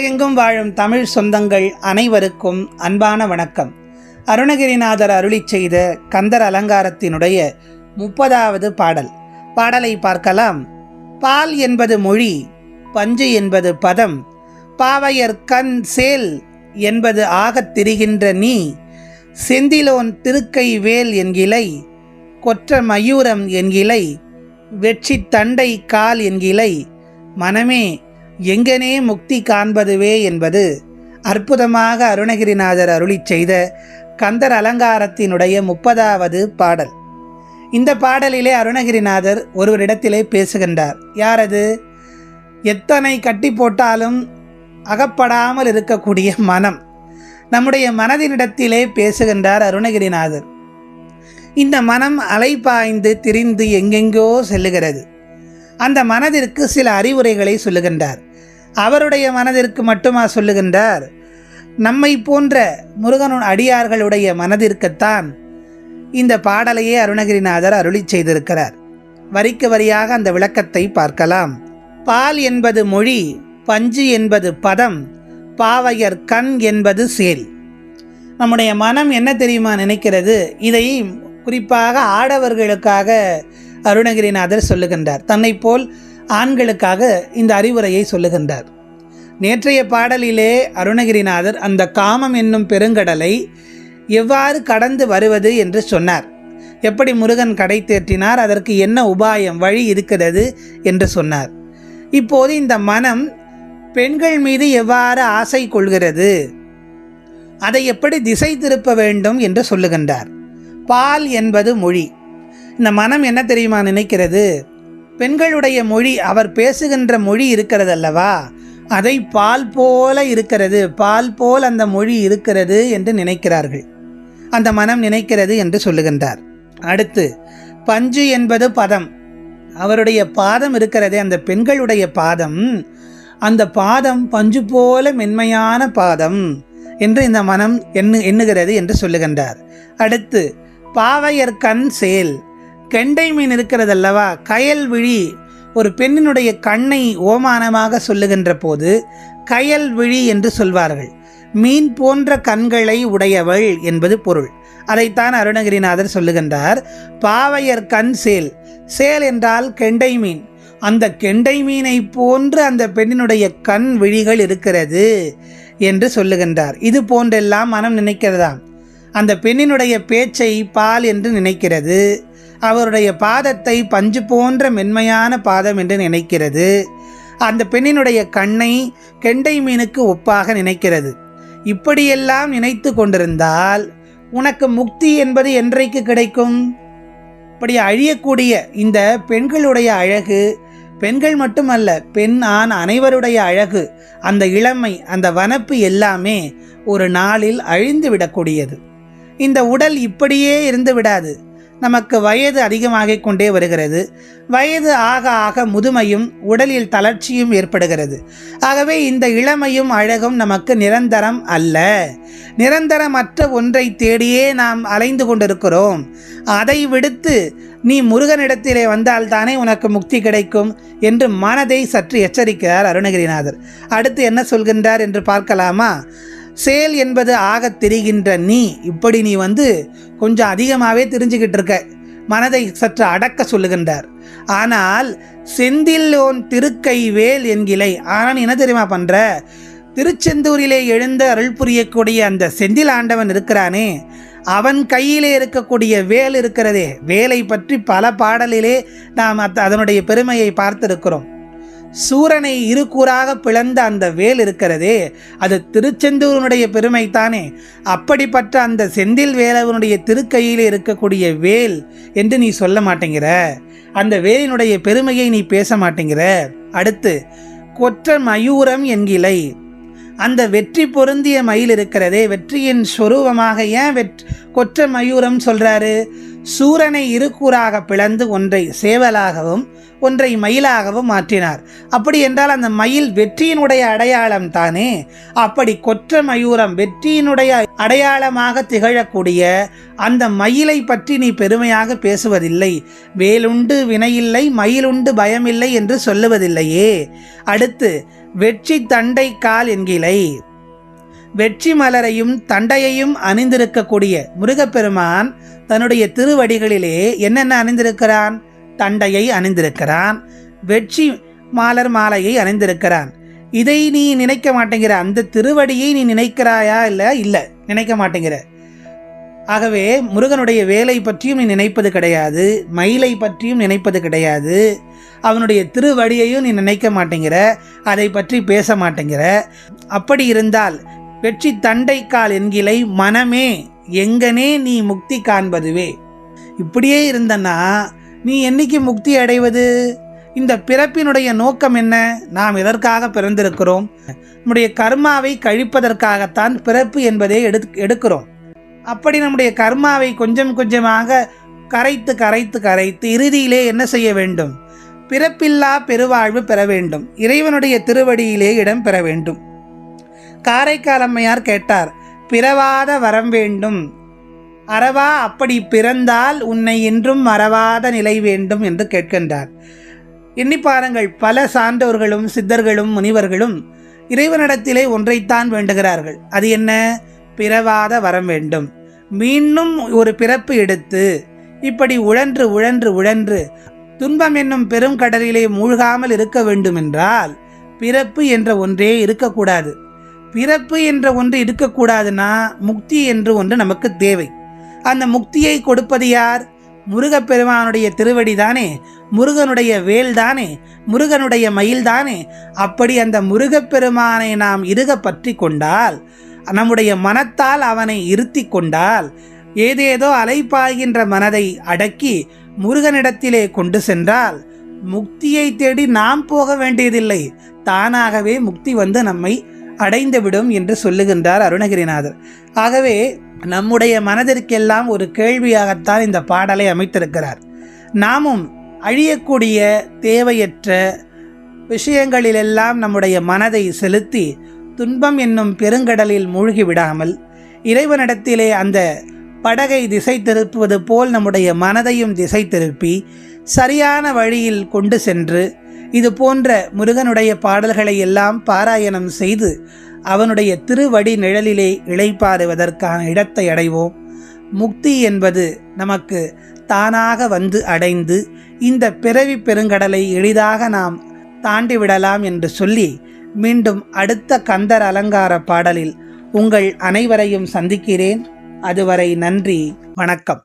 உலகெங்கும் வாழும் தமிழ் சொந்தங்கள் அனைவருக்கும் அன்பான வணக்கம். அருணகிரிநாதர் அருளிச் செய்த கந்தர் அலங்காரத்தினுடைய முப்பதாவது பாடல். பாடலை பார்க்கலாம். பால் என்பது மொழி பஞ்சு என்பது பதம் பாவையர் கண் சேல் என்பது ஆகத் திரிகின்ற நீ செந்திலோன் திருக்கை வேல் என்கிலை கொற்ற மயூரம் என்கிலை வெற்றி தண்டை கால் என்கிலை மனமே எங்கனே முக்தி காண்பதுவே என்பது அற்புதமாக அருணகிரிநாதர் அருளிச் செய்த கந்தர் அலங்காரத்தினுடைய முப்பதாவது பாடல். இந்த பாடலிலே அருணகிரிநாதர் ஒருவரிடத்திலே பேசுகின்றார். யாரது? எத்தனை கட்டி போட்டாலும் அகப்படாமல் இருக்கக்கூடிய மனம். நம்முடைய மனதினிடத்திலே பேசுகின்றார் அருணகிரிநாதர். இந்த மனம் அலைபாய்ந்து திரிந்து எங்கெங்கோ செல்லுகிறது. அந்த மனதிற்கு சில அறிவுரைகளை சொல்லுகின்றார். அவருடைய மனதிற்கு மட்டுமா சொல்லுகின்றார்? நம்மை போன்ற முருகனுன் அடியார்களுடைய மனதிற்குத்தான் இந்த பாடலையே அருணகிரிநாதர் அருளி செய்திருக்கிறார். வரிக்கு வரியாக அந்த விளக்கத்தை பார்க்கலாம். பால் என்பது மொழி பஞ்சு என்பது பதம் பாவையர் கண் என்பது சேல் நம்முடைய மனம் என்ன தெரியுமா நினைக்கிறது? இதை குறிப்பாக ஆடவர்களுக்காக அருணகிரிநாதர் சொல்லுகின்றார். தன்னை போல் ஆண்களுக்காக இந்த அறிவுரையை சொல்லுகின்றார். நேற்றைய பாடலிலே அருணகிரிநாதர் அந்த காமம் என்னும் பெருங்கடலை எவ்வாறு கடந்து வருவது என்று சொன்னார். எப்படி முருகன் கடை தேற்றினார் அதற்கு என்ன உபாயம் வழி இருக்கிறது என்று சொன்னார். இப்போது இந்த மனம் பெண்கள் மீது எவ்வாறு ஆசை கொள்கிறது அதை எப்படி திசை திருப்ப வேண்டும் என்று சொல்லுகின்றார். பால் என்பது மொழி. இந்த மனம் என்ன தெரியுமா நினைக்கிறது? பெண்களுடைய மொழி அவர் பேசுகின்ற மொழி இருக்கிறது அல்லவா அதை பால் போல இருக்கிறது பால் போல் அந்த மொழி இருக்கிறது என்று நினைக்கிறார்கள். அந்த மனம் நினைக்கிறது என்று சொல்லுகின்றார். அடுத்து பஞ்சு என்பது பதம். அவருடைய பாதம் இருக்கிறது அந்த பெண்களுடைய பாதம். அந்த பாதம் பஞ்சு போல மென்மையான பாதம் என்று இந்த மனம் எண்ணு எண்ணுகிறது என்று சொல்லுகின்றார். அடுத்து பாவையர் கண் சேல். கெண்டை மீன் இருக்கிறதல்லவா? கயல் விழி ஒரு பெண்ணினுடைய கண்ணை ஓமானமாக சொல்லுகின்ற போது கயல் விழி என்று சொல்வார்கள். மீன் போன்ற கண்களை உடையவள் என்பது பொருள். அதைத்தான் அருணகிரிநாதர் சொல்லுகின்றார். பாவையர் கண் சேல். சேல் என்றால் கெண்டை மீன். அந்த கெண்டை மீனை போன்று அந்த பெண்ணினுடைய கண் விழிகள் இருக்கிறது என்று சொல்லுகின்றார். இது போன்றெல்லாம் மனம் நினைக்கிறதாம். அந்த பெண்ணினுடைய பேச்சை பால் என்று நினைக்கிறது. அவருடைய பாதத்தை பஞ்சு போன்ற மென்மையான பாதம் என்று நினைக்கிறது. அந்த பெண்ணினுடைய கண்ணை கெண்டை மீனுக்கு ஒப்பாக நினைக்கிறது. இப்படியெல்லாம் நினைத்து கொண்டிருந்தால் உனக்கு முக்தி என்பது என்றைக்கு கிடைக்கும்? இப்படி அழியக்கூடிய இந்த பெண்களுடைய அழகு பெண்கள் மட்டுமல்ல பெண் ஆண் அனைவருடைய அழகு அந்த இளமை அந்த வனப்பு எல்லாமே ஒரு நாளில் அழிந்து விடக்கூடியது. இந்த உடல் இப்படியே இருந்து விடாது. நமக்கு வயது அதிகமாக கொண்டே வருகிறது. வயது ஆக ஆக முதுமையும் உடலில் தளர்ச்சியும் ஏற்படுகிறது. ஆகவே இந்த இளமையும் அழகும் நமக்கு நிரந்தரம் அல்ல. நிரந்தரமற்ற ஒன்றை தேடியே நாம் அலைந்து கொண்டிருக்கிறோம். அதை விடுத்து நீ முருகனிடத்திலே வந்தால் தானே உனக்கு முக்தி கிடைக்கும் என்று மனதை சற்று எச்சரிக்கிறார் அருணகிரிநாதர். அடுத்து என்ன சொல்கின்றார் என்று பார்க்கலாமா? சேல் என்பது ஆகத் தெரிகின்ற நீ. இப்படி நீ வந்து கொஞ்சம் அதிகமாகவே தெரிஞ்சுக்கிட்டு இருக்க. மனதை சற்று அடக்க சொல்லுகின்றார். ஆனால் செந்தில்லோன் திருக்கை வேல் என்கிலை. ஆனால் நீ என்ன தெரியுமா பண்ணுற திருச்செந்தூரிலே எழுந்த அருள் புரியக்கூடிய அந்த செந்தில் ஆண்டவன் இருக்கிறானே. அவன் கையிலே இருக்கக்கூடிய வேல் இருக்கிறதே. வேலை பற்றி பல பாடலிலே நாம் அத் அதனுடைய பெருமையை பார்த்திருக்கிறோம். சூரனை இருக்கூறாக பிளந்த அந்த வேல் இருக்கிறதே அது திருச்செந்தூரனுடைய பெருமை தானே அப்படிப்பட்ட அந்த செந்தில் வேலவனுடைய திருக்கையில் இருக்கக்கூடிய வேல் என்று நீ சொல்ல மாட்டேங்கிற. அந்த வேலினுடைய பெருமையை நீ பேச மாட்டேங்கிற. அடுத்து கொற்ற மயூரம் என்கிலை. அந்த வெற்றி பொருந்திய மயில் இருக்கிறதே வெற்றியின் ஸ்வரூபமாக ஏன் வெற் கொற்ற மயூரம் சொல்றாரு? சூரனை இருக்கூறாக பிளந்து ஒன்றை சேவலாகவும் ஒன்றை மயிலாகவும் மாற்றினார். அப்படி என்றால் அந்த மயில் வெற்றியினுடைய அடையாளம் தானே? அப்படி கொற்ற மயூரம் வெற்றியினுடைய அடையாளமாக திகழக்கூடிய அந்த மயிலை பற்றி நீ பெருமையாக பேசுவதில்லை. வேலுண்டு வினையில்லை மயிலுண்டு பயமில்லை என்று சொல்லுவதில்லையே. அடுத்து வெற்றி தண்டை கால் என்கிலை. வெற்றி மலரையும் தண்டையையும் அணிந்திருக்கக்கூடிய முருகப்பெருமான் தன்னுடைய திருவடிகளிலே என்னென்ன அணிந்திருக்கிறான்? தண்டையை அணிந்திருக்கிறான். வெற்றி மாலர் மாலையை அணிந்திருக்கிறான். இதை நீ நினைக்க மாட்டேங்கிற அந்த திருவடியை நீ நினைக்கிறாயா இல்லை? இல்லை நினைக்க மாட்டேங்கிற. ஆகவே முருகனுடைய வேலை பற்றியும் நீ நினைப்பது கிடையாது மயிலை பற்றியும் நினைப்பது கிடையாது. அவனுடைய திருவடியையும் நீ நினைக்க மாட்டேங்கிற அதை பற்றி பேச மாட்டேங்கிற. அப்படி இருந்தால் வெற்றி தண்டைக்கால் என்கிலை மனமே எங்கனே நீ முக்தி காண்பதுவே. இப்படியே இருந்தனா நீ என்னைக்கு முக்தி அடைவது? இந்த பிறப்பினுடைய நோக்கம் என்ன? நாம் எதற்காக பிறந்திருக்கிறோம்? நம்முடைய கர்மாவை கழிப்பதற்காகத்தான் பிறப்பு என்பதை எடு எடுக்கிறோம். அப்படி நம்முடைய கர்மாவை கொஞ்சம் கொஞ்சமாக கரைத்து கரைத்து கரைத்து இறுதியிலே என்ன செய்ய வேண்டும்? பிறப்பில்லா பெருவாழ்வு பெற வேண்டும். இறைவனுடைய திருவடியிலே இடம் பெற வேண்டும். காரைக்கால் அம்மையார் கேட்டார் பிறவாத வரம் வேண்டும். அறவா அப்படி பிறந்தால் உன்னை என்றும் மறவாத நிலை வேண்டும் என்று கேட்கின்றார். எண்ணி பாருங்கள் பல சான்றோர்களும் சித்தர்களும் முனிவர்களும் இறைவனிடத்திலே ஒன்றைத்தான் வேண்டுகிறார்கள். அது என்ன? பிறவாத வரம் வேண்டும். மீண்டும் ஒரு பிறப்பு எடுத்து இப்படி உழன்று உழன்று உழன்று துன்பம் என்னும் பெரும் கடலிலே மூழ்காமல் இருக்க வேண்டுமென்றால் பிறப்பு என்ற ஒன்றே இருக்கக்கூடாது. பிறப்பு என்ற ஒன்று இருக்கக்கூடாதுன்னா முக்தி என்று ஒன்று நமக்கு தேவை. அந்த முக்தியை கொடுப்பது யார்? முருகப்பெருமானுடைய திருவடி தானே முருகனுடைய வேல் தானே முருகனுடைய மயில் தானே. அப்படி அந்த முருகப்பெருமானை நாம் இருக பற்றி கொண்டால் நம்முடைய மனத்தால் அவனை இருத்தி கொண்டால் ஏதேதோ அலைப்பாய்கின்ற மனதை அடக்கி முருகனிடத்திலே கொண்டு சென்றால் முக்தியை தேடி நாம் போக வேண்டியதில்லை. தானாகவே முக்தி வந்து நம்மை அடைந்துவிடும் என்று சொல்லுகின்றார் அருணகிரிநாதர். ஆகவே நம்முடைய மனதிற்கெல்லாம் ஒரு கேள்வியாகத்தான் இந்த பாடலை அமைத்திருக்கிறார். நாமும் அழியக்கூடிய தேவையற்ற விஷயங்களிலெல்லாம் நம்முடைய மனதை செலுத்தி துன்பம் என்னும் பெருங்கடலில் மூழ்கி விடாமல் இறைவனிடத்திலே அந்த படகை திசை திருப்புவது போல் நம்முடைய மனதையும் திசை திருப்பி சரியான வழியில் கொண்டு சென்று இது போன்ற முருகனுடைய பாடல்களை எல்லாம் பாராயணம் செய்து அவனுடைய திருவடி நிழலிலே இழைப்பாறுவதற்கான இடத்தை அடைவோம். முக்தி என்பது நமக்கு தானாக வந்து அடைந்து இந்த பிறவி பெருங்கடலை எளிதாக நாம் தாண்டிவிடலாம் என்று சொல்லி மீண்டும் அடுத்த கந்தர் அலங்கார பாடலில் உங்கள் அனைவரையும் சந்திக்கிறேன். அதுவரை நன்றி வணக்கம்.